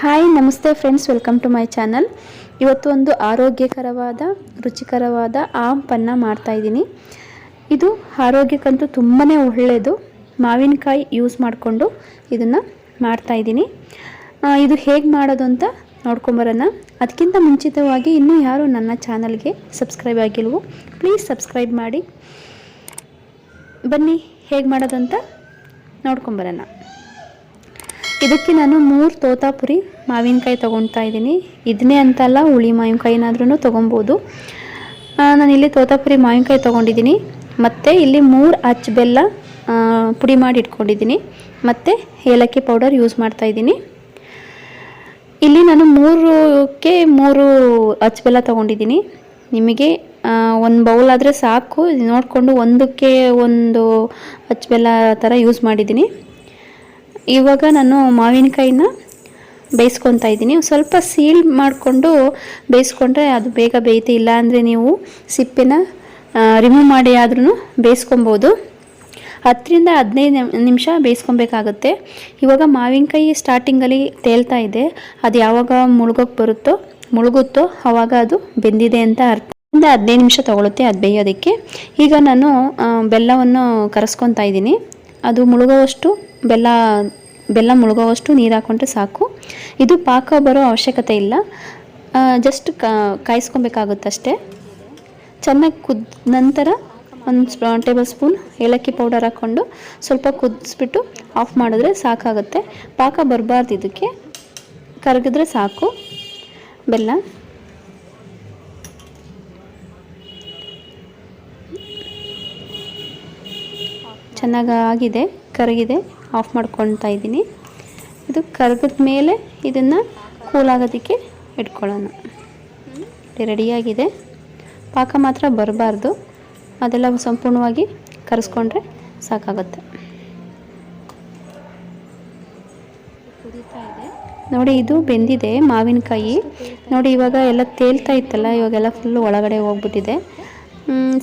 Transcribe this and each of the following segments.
Hi ನಮಸ್ತೆ friends welcome to my channel ಇವತ್ತು ಒಂದು ಆರೋಗ್ಯಕರವಾದ, ರುಚಿಕರವಾದ ಆಮ್ ಪನ್ನ ಮಾಡ್ತಾಯಿದ್ದೀನಿ ಇದು ಆರೋಗ್ಯಕ್ಕಂತೂ ತುಂಬಾ ಒಳ್ಳೆಯದು. ಮಾವಿನಕಾಯಿ ಯೂಸ್ ಮಾಡಿಕೊಂಡು ಇದನ್ನು ಮಾಡ್ತಾಯಿದ್ದೀನಿ ಇದು ಹೇಗೆ ಮಾಡೋದು ಅಂತ ನೋಡ್ಕೊಂಬರೋಣ. ಅದಕ್ಕಿಂತ ಮುಂಚಿತವಾಗಿ ಇನ್ನೂ ಯಾರು ನನ್ನ ಚಾನಲ್ಗೆ ಸಬ್ಸ್ಕ್ರೈಬ್ ಆಗಿಲ್ವೋ ಪ್ಲೀಸ್ ಸಬ್ಸ್ಕ್ರೈಬ್ ಮಾಡಿ. ಬನ್ನಿ, ಹೇಗೆ ಮಾಡೋದಂತ ನೋಡ್ಕೊಂಬರೋಣ. ಇದಕ್ಕೆ ನಾನು ಮೂರು ತೋತಾಪುರಿ ಮಾವಿನಕಾಯಿ ತೊಗೊಳ್ತಾ ಇದ್ದೀನಿ. ಇದನ್ನೇ ಅಂತಲ್ಲ ಹುಳಿ ಮಾವಿನಕಾಯಿನಾದ್ರೂ ತೊಗೊಬೋದು. ನಾನು ನಾನಿಲ್ಲಿ ತೋತಾಪುರಿ ಮಾವಿನಕಾಯಿ ತೊಗೊಂಡಿದ್ದೀನಿ. ಮತ್ತು ಇಲ್ಲಿ ಮೂರು ಅಚ್ಚ ಬೆಲ್ಲ ಪುಡಿ ಮಾಡಿ ಇಟ್ಕೊಂಡಿದ್ದೀನಿ. ಮತ್ತು ಏಲಕ್ಕಿ ಪೌಡರ್ ಯೂಸ್ ಮಾಡ್ತಾ ಇದ್ದೀನಿ. ಇಲ್ಲಿ ನಾನು ಮೂರಕ್ಕೆ ಮೂರು ಅಚ್ಚ ಬೆಲ್ಲ ತೊಗೊಂಡಿದ್ದೀನಿ. ನಿಮಗೆ ಒಂದು ಬೌಲ್ ಆದರೆ ಸಾಕು. ನೋಡಿಕೊಂಡು ಒಂದಕ್ಕೆ ಒಂದು ಅಚ್ಚ ಬೆಲ್ಲ ಥರ ಯೂಸ್ ಮಾಡಿದ್ದೀನಿ. ಇವಾಗ ನಾನು ಮಾವಿನಕಾಯಿನ ಬೇಯಿಸ್ಕೊತಾ ಇದ್ದೀನಿ. ಸ್ವಲ್ಪ ಸೀಲ್ ಮಾಡಿಕೊಂಡು ಬೇಯಿಸ್ಕೊಂಡ್ರೆ ಅದು ಬೇಗ ಬೇಯುತ್ತೆ. ಇಲ್ಲ ಅಂದರೆ ನೀವು ಸಿಪ್ಪೆನ ರಿಮೂವ್ ಮಾಡಿ ಆದ್ರೂ ಬೇಯಿಸ್ಕೊಬೋದು. ಹತ್ತರಿಂದ ಹದಿನೈದು ನಿಮಿಷ ಬೇಯಿಸ್ಕೊಬೇಕಾಗುತ್ತೆ. ಇವಾಗ ಮಾವಿನಕಾಯಿ ಸ್ಟಾರ್ಟಿಂಗಲ್ಲಿ ತೇಲ್ತಾ ಇದೆ. ಅದು ಯಾವಾಗ ಮುಳುಗೋಕೆ ಬರುತ್ತೋ, ಮುಳುಗುತ್ತೋ ಆವಾಗ ಅದು ಬೆಂದಿದೆ ಅಂತ ಅರ್ಥ. ಇಂದ ಹದಿನೈದು ನಿಮಿಷ ತೊಗೊಳುತ್ತೆ ಅದು ಬೇಯೋದಕ್ಕೆ. ಈಗ ನಾನು ಬೆಲ್ಲವನ್ನು ಕರೆಸ್ಕೊತಾ ಇದ್ದೀನಿ. ಅದು ಮುಳುಗೋವಷ್ಟು ಬೆಲ್ಲ ಬೆಲ್ಲ ಮುಳುಗೋವಷ್ಟು ನೀರು ಹಾಕ್ಕೊಂಡ್ರೆ ಸಾಕು. ಇದು ಪಾಕ ಬರೋ ಅವಶ್ಯಕತೆ ಇಲ್ಲ. ಜಸ್ಟ್ ಕಾಯಿಸ್ಕೊಬೇಕಾಗುತ್ತಷ್ಟೇ ಚೆನ್ನಾಗಿ ಕುದ್, ನಂತರ ಒಂದು ಟೇಬಲ್ ಸ್ಪೂನ್ ಏಲಕ್ಕಿ ಪೌಡರ್ ಹಾಕ್ಕೊಂಡು ಸ್ವಲ್ಪ ಕುದಿಸ್ಬಿಟ್ಟು ಆಫ್ ಮಾಡಿದ್ರೆ ಸಾಕಾಗುತ್ತೆ. ಪಾಕ ಬರಬಾರ್ದು ಇದಕ್ಕೆ. ಕರಗಿದ್ರೆ ಸಾಕು. ಬೆಲ್ಲ. ಚೆನ್ನಾಗಿ ಆಗಿದೆ, ಕರಗಿದೆ. ಆಫ್ ಮಾಡ್ಕೊಳ್ತಾ ಇದ್ದೀನಿ. ಇದು ಕರಗಿದ ಮೇಲೆ ಇದನ್ನು ಕೂಲ್ ಆಗೋದಕ್ಕೆ ಇಟ್ಕೊಳ್ಳೋಣ ರೆಡಿಯಾಗಿದೆ. ಪಾಕ ಮಾತ್ರ ಬರಬಾರ್ದು. ಅದೆಲ್ಲ ಸಂಪೂರ್ಣವಾಗಿ ಕರೆಸ್ಕೊಂಡ್ರೆ ಸಾಕಾಗುತ್ತೆ. ನೋಡಿ, ಇದು ಬೆಂದಿದೆ ಮಾವಿನಕಾಯಿ. ನೋಡಿ, ಇವಾಗ ಎಲ್ಲ ತೇಲ್ತಾ ಇತ್ತಲ್ಲ, ಇವಾಗೆಲ್ಲ ಫುಲ್ಲು ಒಳಗಡೆ ಹೋಗ್ಬಿಟ್ಟಿದೆ.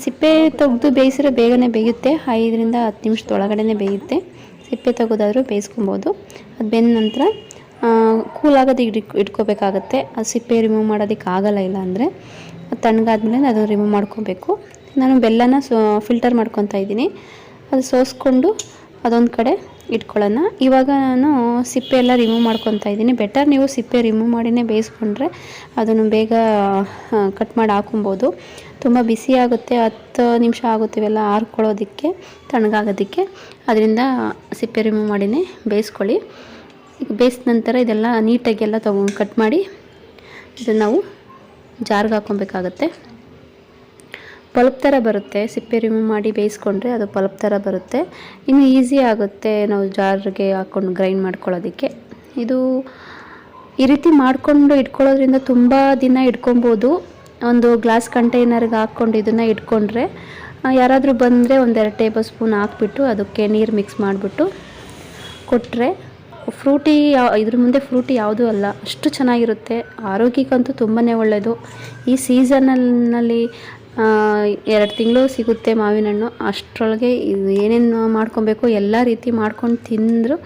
ಸಿಪ್ಪೆ ತೆಗೆದು ಬೇಯಿಸಿದ್ರೆ ಬೇಗನೆ ಬೇಯುತ್ತೆ. ಐದರಿಂದ ಹತ್ತು ನಿಮಿಷದ ಒಳಗಡೆನೆ ಬೇಯುತ್ತೆ. ಸಿಪ್ಪೆ ತೆಗೆದಾದರೂ ಬೇಯಿಸ್ಕೊಬೋದು. ಅದು ಬೆಂದ ನಂತರ ಕೂಲ್ ಆಗೋದು ಇಡ್, ಇಟ್ಕೋಬೇಕಾಗತ್ತೆ. ಅದು ಸಿಪ್ಪೆ ರಿಮೂವ್ ಮಾಡೋದಕ್ಕೆ ಆಗಲ್ಲ ಇಲ್ಲ ಅಂದರೆ ಅದು ತಣ್ಣಗಾದ್ಮೇಲೆ ಅದು ರಿಮೂವ್ ಮಾಡ್ಕೋಬೇಕು. ನಾನು ಬೆಲ್ಲನ ಸೊ ಫಿಲ್ಟರ್ ಮಾಡ್ಕೊತಾ ಇದ್ದೀನಿ. ಅದು ಸೋಸ್ಕೊಂಡು ಅದೊಂದು ಕಡೆ ಇಟ್ಕೊಳ್ಳೋಣ. ಇವಾಗ ನಾನು ಸಿಪ್ಪೆ ಎಲ್ಲ ರಿಮೂವ್ ಮಾಡ್ಕೊತಾ ಇದ್ದೀನಿ. ಬೆಟರ್ ನೀವು ಸಿಪ್ಪೆ ರಿಮೂವ್ ಮಾಡಿನೇ ಬೇಯಿಸ್ಕೊಂಡ್ರೆ ಅದನ್ನು ಬೇಗ ಕಟ್ ಮಾಡಿ ಹಾಕೊಬೋದು. ತುಂಬ ಬಿಸಿ ಆಗುತ್ತೆ. ಹತ್ತು ನಿಮಿಷ ಆಗುತ್ತೆ ಇವೆಲ್ಲ ಆರ್ಕೊಳ್ಳೋದಕ್ಕೆ, ತಣ್ಣಗಾಗೋದಕ್ಕೆ. ಅದರಿಂದ ಸಿಪ್ಪೆ ರಿಮೂವ್ ಮಾಡಿನೇ ಬೇಯಿಸ್ಕೊಳ್ಳಿ. ಈಗ ಬೇಯಿಸಿದ ನಂತರ ಇದೆಲ್ಲ ನೀಟಾಗಿ ಎಲ್ಲ ತಗೊಂಡು ಕಟ್ ಮಾಡಿ ಇದನ್ನು ನಾವು ಜಾರ್ಗೆ ಹಾಕ್ಕೊಬೇಕಾಗತ್ತೆ ಪಲ್ಪ್ ಥರ ಬರುತ್ತೆ. ಸಿಪ್ಪೆ ರಿಮೂವ್ ಮಾಡಿ ಬೇಯಿಸ್ಕೊಂಡ್ರೆ ಅದು ಪಲ್ಪ್ ಥರ ಬರುತ್ತೆ. ಇನ್ನು ಈಸಿ ಆಗುತ್ತೆ ನಾವು ಜಾರ್ಗೆ ಹಾಕ್ಕೊಂಡು ಗ್ರೈಂಡ್ ಮಾಡ್ಕೊಳ್ಳೋದಕ್ಕೆ. ಇದು ಈ ರೀತಿ ಮಾಡಿಕೊಂಡು ಇಟ್ಕೊಳ್ಳೋದ್ರಿಂದ ತುಂಬ ದಿನ ಇಟ್ಕೊಬೋದು. ಒಂದು ಗ್ಲಾಸ್ ಕಂಟೈನರ್ಗೆ ಹಾಕ್ಕೊಂಡು ಇದನ್ನು ಇಟ್ಕೊಂಡ್ರೆ ಯಾರಾದರೂ ಬಂದರೆ ಒಂದೆರಡು ಟೇಬಲ್ ಸ್ಪೂನ್ ಹಾಕ್ಬಿಟ್ಟು ಅದಕ್ಕೆ ನೀರು ಮಿಕ್ಸ್ ಮಾಡಿಬಿಟ್ಟು ಕೊಟ್ಟರೆ ಫ್ರೂಟಿ ಯಾವ ಇದ್ರ ಮುಂದೆ ಫ್ರೂಟಿ ಯಾವುದೂ ಅಲ್ಲ, ಅಷ್ಟು ಚೆನ್ನಾಗಿರುತ್ತೆ. ಆರೋಗ್ಯಕ್ಕಂತೂ ತುಂಬಾ ಒಳ್ಳೆಯದು ಈ ಸೀಸನ್ನಲ್ಲಿ ಎರಡು ತಿಂಗಳು ಸಿಗುತ್ತೆ ಮಾವಿನ ಹಣ್ಣು ಅಷ್ಟರೊಳಗೆ ಏನೇನು ಮಾಡ್ಕೊಬೇಕು ಎಲ್ಲ ರೀತಿ ಮಾಡ್ಕೊಂಡು ತಿಂದರು.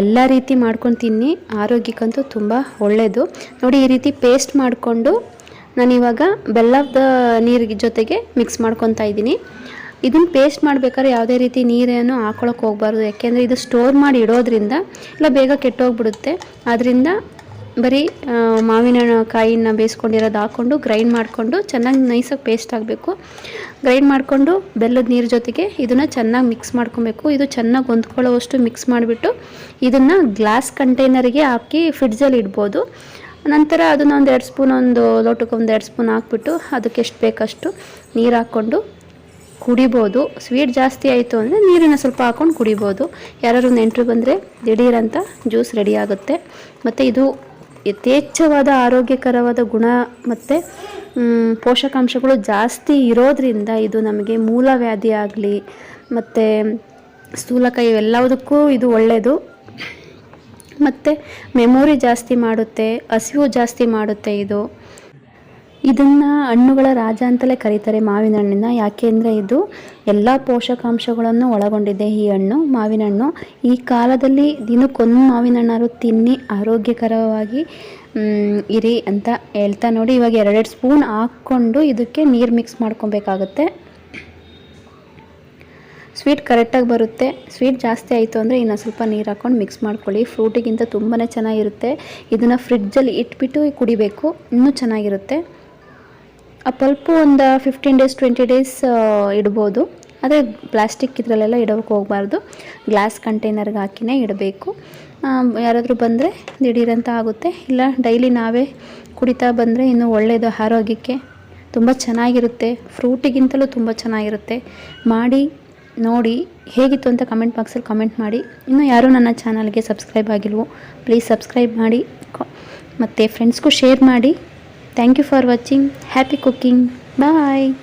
ಎಲ್ಲ ರೀತಿ ಮಾಡ್ಕೊಂಡು ತಿನ್ನಿ. ಆರೋಗ್ಯಕ್ಕಂತೂ ತುಂಬ ಒಳ್ಳೆಯದು ನೋಡಿ, ಈ ರೀತಿ ಪೇಸ್ಟ್ ಮಾಡಿಕೊಂಡು ನಾನಿವಾಗ ಬೆಲ್ಲದ ನೀರಿಗೆ ಜೊತೆಗೆ ಮಿಕ್ಸ್ ಮಾಡ್ಕೊತಾ ಇದ್ದೀನಿ. ಇದನ್ನು ಪೇಸ್ಟ್ ಮಾಡಬೇಕಾದ್ರೆ ಯಾವುದೇ ರೀತಿ ನೀರೇನು ಹಾಕೊಳಕ್ಕೆ ಹೋಗಬಾರ್ದು. ಯಾಕೆಂದರೆ ಇದು ಸ್ಟೋರ್ ಮಾಡಿ ಇಡೋದ್ರಿಂದ ಇಲ್ಲ ಬೇಗ ಕೆಟ್ಟೋಗ್ಬಿಡುತ್ತೆ. ಆದ್ದರಿಂದ ಬರೀ ಮಾವಿನ ಕಾಯಿನ ಬೇಯಿಸ್ಕೊಂಡಿರೋದು ಹಾಕ್ಕೊಂಡು ಗ್ರೈಂಡ್ ಮಾಡಿಕೊಂಡು ಚೆನ್ನಾಗಿ ನೈಸಾಗಿ ಪೇಸ್ಟ್ ಆಗಬೇಕು. ಗ್ರೈಂಡ್ ಮಾಡಿಕೊಂಡು ಬೆಲ್ಲದ ನೀರು ಜೊತೆಗೆ ಇದನ್ನು ಚೆನ್ನಾಗಿ ಮಿಕ್ಸ್ ಮಾಡ್ಕೊಬೇಕು. ಇದು ಚೆನ್ನಾಗಿ ಹೊಂದ್ಕೊಳ್ಳೋವಷ್ಟು ಮಿಕ್ಸ್ ಮಾಡಿಬಿಟ್ಟು ಇದನ್ನು ಗ್ಲಾಸ್ ಕಂಟೈನರಿಗೆ ಹಾಕಿ ಫ್ರಿಡ್ಜಲ್ಲಿ ಇಡ್ಬೋದು. ನಂತರ ಅದನ್ನ ಒಂದು ಎರಡು ಸ್ಪೂನ್, ಒಂದು ಲೋಟಕ್ಕೆ ಒಂದು ಎರಡು ಸ್ಪೂನ್ ಹಾಕ್ಬಿಟ್ಟು ಅದಕ್ಕೆ ಎಷ್ಟು ಬೇಕಷ್ಟು ನೀರು ಹಾಕ್ಕೊಂಡು ಕುಡಿಬೋದು. ಸ್ವೀಟ್ ಜಾಸ್ತಿ ಆಯಿತು ಅಂದರೆ ನೀರನ್ನು ಸ್ವಲ್ಪ ಹಾಕ್ಕೊಂಡು ಕುಡಿಬೋದು. ಯಾರು ನೆಂಟರು ಬಂದರೆ ದಿಢೀರಂತ ಜ್ಯೂಸ್ ರೆಡಿ ಆಗುತ್ತೆ. ಮತ್ತು ಇದು ಯಥೇಚ್ಛವಾದ ಆರೋಗ್ಯಕರವಾದ ಗುಣ ಮತ್ತು ಪೋಷಕಾಂಶಗಳು ಜಾಸ್ತಿ ಇರೋದ್ರಿಂದ ಇದು ನಮಗೆ ಮೂಲವ್ಯಾಧಿ ಆಗಲಿ ಮತ್ತು ಸ್ಥೂಲಕ ಇವೆಲ್ಲದಕ್ಕೂ ಇದು ಒಳ್ಳೆಯದು ಮತ್ತು, ಮೆಮೊರಿ ಜಾಸ್ತಿ ಮಾಡುತ್ತೆ, ಹಸಿವು ಜಾಸ್ತಿ ಮಾಡುತ್ತೆ ಇದು. ಇದನ್ನು ಹಣ್ಣುಗಳ ರಾಜ ಅಂತಲೇ ಕರೀತಾರೆ ಮಾವಿನ ಹಣ್ಣಿನ ಯಾಕೆಂದ್ರೆ ಇದು ಎಲ್ಲ ಪೋಷಕಾಂಶಗಳನ್ನು ಒಳಗೊಂಡಿದೆ ಈ ಹಣ್ಣು ಮಾವಿನ ಹಣ್ಣು ಈ ಕಾಲದಲ್ಲಿ ದಿನಕ್ಕೊಂದು ಮಾವಿನ ಹಣ್ಣಾರು ತಿನ್ನಿ, ಆರೋಗ್ಯಕರವಾಗಿ ಇರಿ ಅಂತ ಹೇಳ್ತಾ ನೋಡಿ. ಇವಾಗ ಎರಡೆರಡು ಸ್ಪೂನ್ ಹಾಕ್ಕೊಂಡು ಇದಕ್ಕೆ ನೀರು ಮಿಕ್ಸ್ ಮಾಡ್ಕೊಬೇಕಾಗುತ್ತೆ. ಸ್ವೀಟ್ ಕರೆಕ್ಟಾಗಿ ಬರುತ್ತೆ. ಸ್ವೀಟ್ ಜಾಸ್ತಿ ಆಯಿತು ಅಂದರೆ ಇನ್ನು ಸ್ವಲ್ಪ ನೀರು ಹಾಕ್ಕೊಂಡು ಮಿಕ್ಸ್ ಮಾಡ್ಕೊಳ್ಳಿ. ಫ್ರೂಟಿಗಿಂತ ತುಂಬಾ ಚೆನ್ನಾಗಿರುತ್ತೆ. ಇದನ್ನು ಫ್ರಿಡ್ಜಲ್ಲಿ ಇಟ್ಬಿಟ್ಟು ಕುಡಿಬೇಕು. ಇನ್ನೂ ಚೆನ್ನಾಗಿರುತ್ತೆ. ಪಲ್ಪು ಒಂದು ಫಿಫ್ಟೀನ್ ಡೇಸ್ ಟ್ವೆಂಟಿ ಡೇಸ್ ಇಡ್ಬೋದು. ಅದೇ ಪ್ಲಾಸ್ಟಿಕ್ ಇದರಲ್ಲೆಲ್ಲ ಇಡೋಕ್ಕೆ ಹೋಗಬಾರ್ದು. ಗ್ಲಾಸ್ ಕಂಟೈನರ್ಗೆ ಹಾಕಿನೇ ಇಡಬೇಕು. ಯಾರಾದರೂ ಬಂದರೆ ದಿಢೀರಂತ ಆಗುತ್ತೆ. ಇಲ್ಲ ಡೈಲಿ ನಾವೇ ಕುಡಿತಾ ಬಂದರೆ ಇನ್ನೂ ಒಳ್ಳೆಯದು ಆರೋಗ್ಯಕ್ಕೆ ತುಂಬ ಚೆನ್ನಾಗಿರುತ್ತೆ. ಫ್ರೂಟಿಗಿಂತಲೂ ತುಂಬ ಚೆನ್ನಾಗಿರುತ್ತೆ. ಮಾಡಿ, ನೋಡಿ ಹೇಗಿತ್ತು ಅಂತ ಕಮೆಂಟ್ ಬಾಕ್ಸಲ್ಲಿ ಕಮೆಂಟ್ ಮಾಡಿ. ಇನ್ನೂ ಯಾರೂ ನನ್ನ ಚಾನಲ್ಗೆ ಸಬ್ಸ್ಕ್ರೈಬ್ ಆಗಿಲ್ವೋ ಪ್ಲೀಸ್ ಸಬ್ಸ್ಕ್ರೈಬ್ ಮಾಡಿ. ಮತ್ತು ಫ್ರೆಂಡ್ಸ್ಗೂ ಶೇರ್ ಮಾಡಿ. Thank you for watching. Happy cooking. Bye.